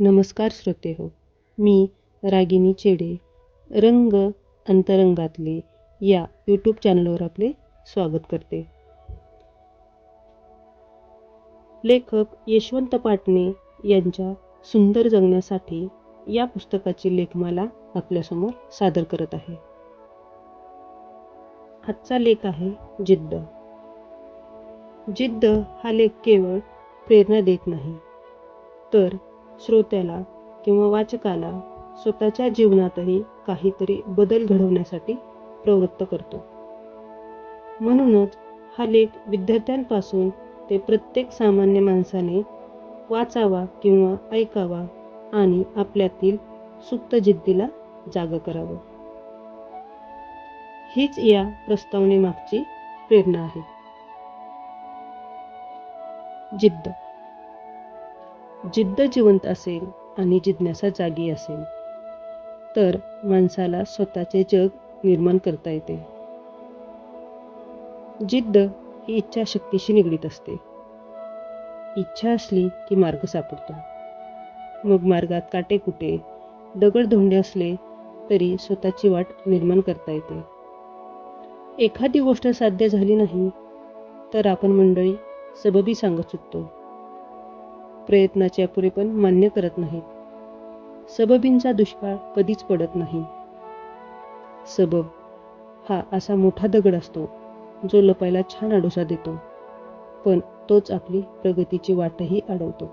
नमस्कार श्रोते हो मी रागिनी चेडे रंग अंतरंगातले या यूट्यूब चॅनलवर आपले स्वागत करते. लेखक यशवंत पाटणे यांच्या सुंदर जगण्यासाठी या पुस्तकाची लेखमाला आपल्यासमोर सादर करत आहे. आजचा लेख आहे जिद्द. जिद्द हा लेख केवळ प्रेरणा देत नाही तर श्रोत्याला किंवा वाचकाला स्वतःच्या जीवनातही काहीतरी बदल घडवण्यासाठी प्रवृत्त करतो. म्हणूनच हा लेख विद्यार्थ्यांपासून ते प्रत्येक सामान्य माणसाने वाचावा किंवा ऐकावा आणि आपल्यातील सुप्त जिद्दीला जाग करावं. हीच या प्रस्तावनेमागची प्रेरणा आहे. जिद्द. जिद्द जिवंत असेल आणि जिज्ञासा जागी असेल तर माणसाला स्वतःचे जग निर्माण करता येते. जिद्द ही इच्छाशक्तीशी निगडीत असते. इच्छा असली की मार्ग सापडतो. मग मार्गात काटे कुटे दगडधोंडे असले तरी स्वतःची वाट निर्माण करता येते. एखादी गोष्ट साध्य झाली नाही तर आपण मंडळी सबबी सांगत सुटतो. प्रयत्नाचे अपुरेपण मान्य करत नाहीत. सबबींचा दुष्काळ कधीच पडत नाही. सबब हा असा मोठा दगड असतो जो लपायला छान आडोसा देतो पण तोच आपली प्रगतीची वाटही अडवतो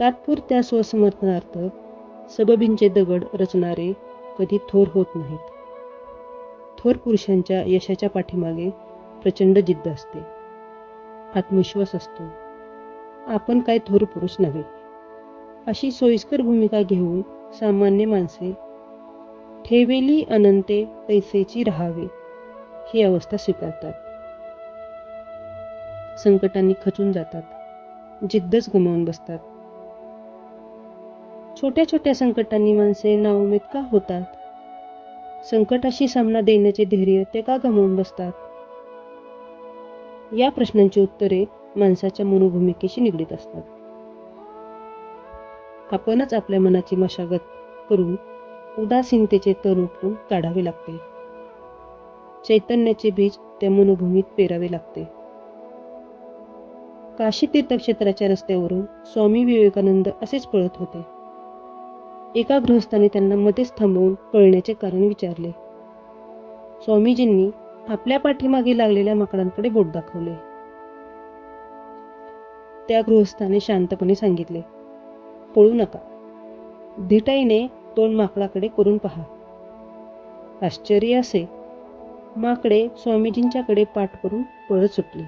तात्पुरत्या स्वसमर्थनार्थ सबबींचे दगड रचणारे कधी थोर होत नाहीत. थोर पुरुषांच्या यशाच्या पाठीमागे प्रचंड जिद्द असते. आत्मविश्वास असतो. आपण काय थोर पुरुष नव्हे. अशी सोयीस्कर भूमिका घेऊन सामान्य माणसे ठेवेली अनंते पैसेची राहावे ही अवस्था स्वीकारतात. संकटांनी खचून जातात. जिद्दच गमावून बसतात. छोट्या छोट्या संकटांनी माणसे नाउमेद का होतात? संकटाशी सामना देण्याचे धैर्य ते का गमावून बसतात? या प्रश्नांची उत्तरे माणसाच्या मनोभूमिकेशी निगडीत असतात. आपणच आपल्या मनाची मशागत करून उदासीनतेचे तण काढावे लागते. चैतन्याचे बीज त्या मनोभूमीत पेरावे लागते. काशी तीर्थक्षेत्राच्या रस्त्यावरून स्वामी विवेकानंद असेच पळत होते. एका गृहस्थाने त्यांना मध्येच थांबवून पळण्याचे कारण विचारले. स्वामीजींनी आपल्या पाठीमागे लागलेल्या माकडांकडे बोट दाखवले. त्या गृहस्थाने शांतपणे सांगितले पळू नका. धिटाईने तोंड माकडाकडे करून पहा. आश्चर्य असे माकडे स्वामीजींच्याकडे पाठ करून पळत सुटली.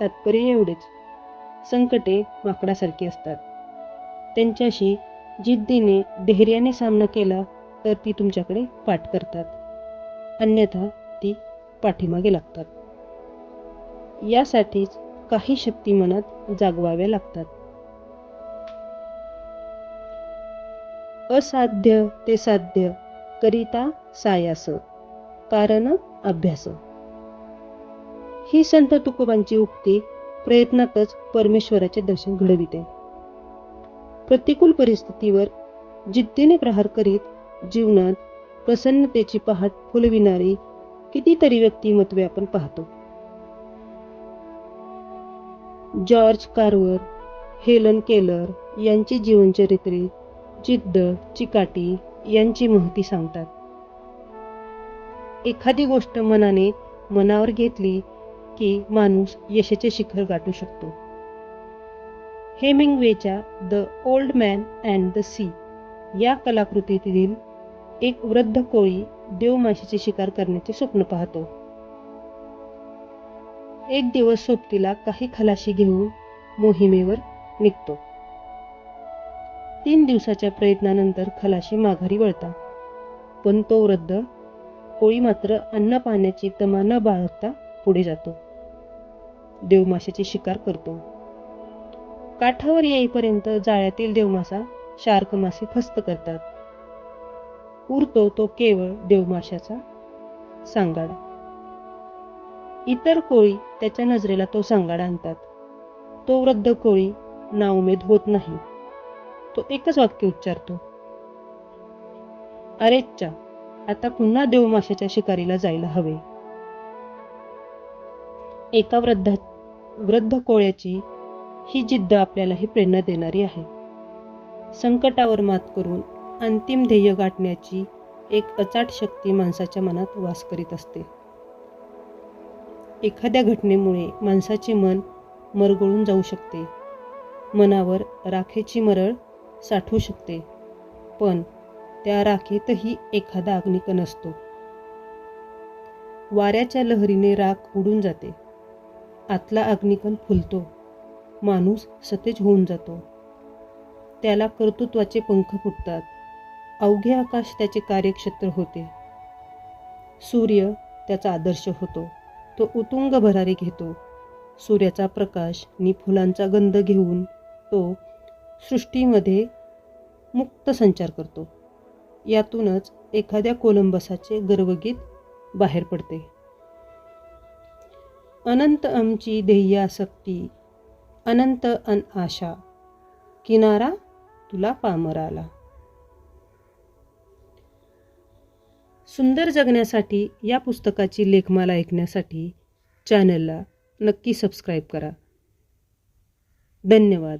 तात्पर्य एवढेच. संकटे माकडासारखी असतात. त्यांच्याशी जिद्दीने धैर्याने सामना केला तर ती तुमच्याकडे पाठ करतात. अन्यथा पाठीमागे लागतात. यासाठीच काही शक्ती मनात जागवाव्या लागतात. असाध्य ते साध्य करिता सायास कारण अभ्यास. ही संत तुकोबांची उक्ती प्रयत्नातच परमेश्वराचे दर्शन घडविते. प्रतिकूल परिस्थितीवर जिद्दीने प्रहार करीत जीवनात प्रसन्नतेची पहाट फुलविणारी कितीतरी व्यक्तिमत्वे आपण पाहतो. जॉर्ज कार्वर हेलन केलर यांची जीवनचरित्रे जिद्द चिकाटी यांची महती सांगतात. एखादी गोष्ट मनाने मनावर घेतली की माणूस यशाचे शिखर गाठू शकतो. हेमिंगवेच्या the old man and the sea या कलाकृतीतील एक वृद्ध कोळी देव देवमाशीची शिकार करण्याचे स्वप्न पाहतो. एक दिवस सोबतीला काही खलाशी घेऊन मोहिमेवर निघतो. तीन दिवसाच्या प्रयत्नानंतर खलाशी माघारी वळतात पण तो वृद्ध कोळी मात्र अन्न पाण्याची तमा न बाळगता पुढे जातो. देवमाशाची शिकार करतो. काठावर येईपर्यंत जाळ्यातील देवमासा शार्क मासे फस्त करतात. उरतो तो केवळ देवमाशाचा सांगाडा. इतर कोळी त्याच्या नजरेला तो सांगाडा आणतात. तो वृद्ध कोळी नाउमेद होत नाही. तो एकच वाक्य उच्चारतो. अरेच्चा आता पुन्हा देवमाशाच्या शिकारीला जायला हवे. एका वृद्धा वृद्ध कोळ्याची ही जिद्द आपल्याला ही प्रेरणा देणारी आहे. संकटावर मात करून अंतिम ध्येय गाठण्याची एक अचाट शक्ती माणसाच्या मनात वास करीत असते. एखाद्या घटनेमुळे माणसाचे मन मरगळून जाऊ शकते. मनावर राखेची मरळ साठवू शकते. पण त्या राखेतही एखादा अग्निकण असतो. वाऱ्याच्या लहरीने राख उडून जाते. आतला अग्निकण फुलतो. माणूस सतेज होऊन जातो. त्याला कर्तृत्वाचे पंख फुटतात. अवघे आकाश त्याचे कार्यक्षेत्र होते. सूर्य त्याचा आदर्श होतो. तो उतुंग भरारी घेतो. सूर्याचा प्रकाश आणि फुलांचा गंध घेऊन तो सृष्टीमध्ये मुक्त संचार करतो. यातूनच एखाद्या कोलंबसाचे गर्वगीत बाहेर पडते. अनंत आमची ध्येयासक्ती अनंत अन आशा किनारा तुला पामर आला सुंदर जगण्यासाठी या पुस्तकाची लेखमाला ऐकण्यासाठी चॅनलला नक्की सबस्क्राईब करा. धन्यवाद.